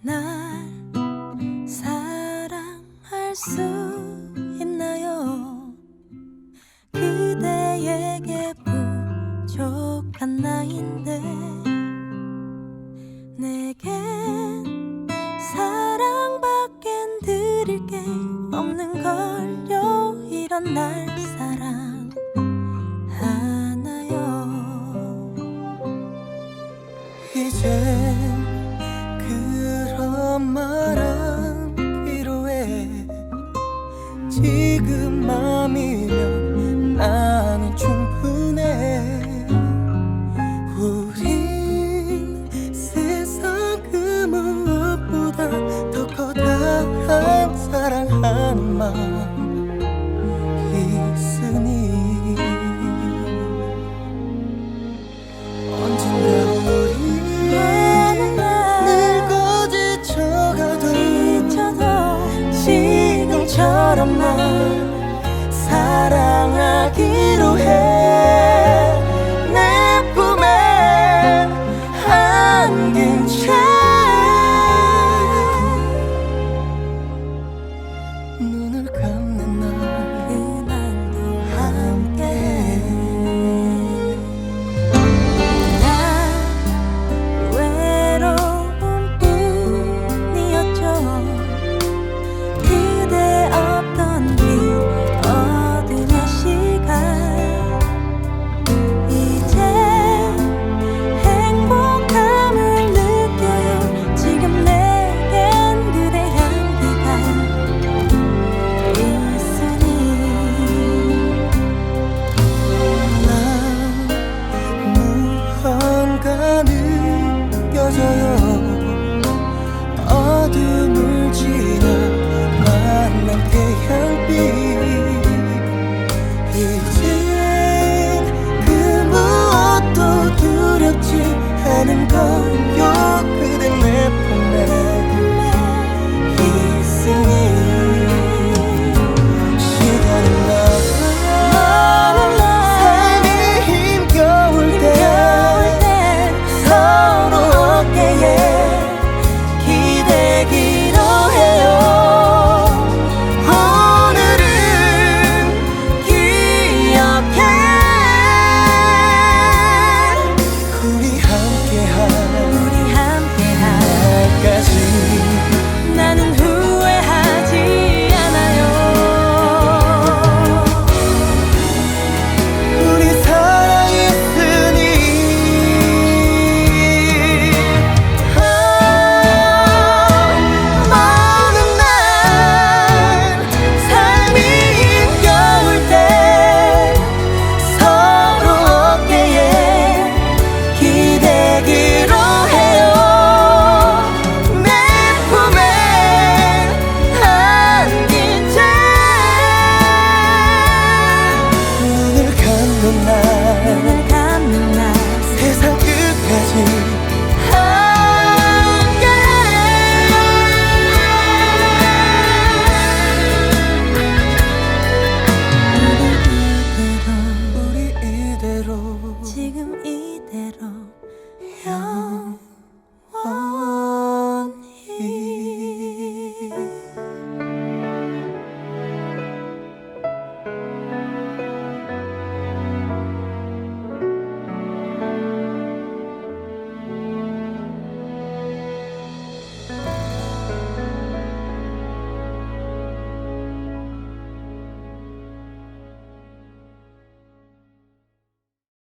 날 사랑할 수 있나요? 그대에게 부족한 나인데 날 사랑하나요? 이젠 그런 말 안 필요해. 지금 맘이면 나는 충분해. 우린 세상 그 무엇보다 더 커다란 사랑한 마음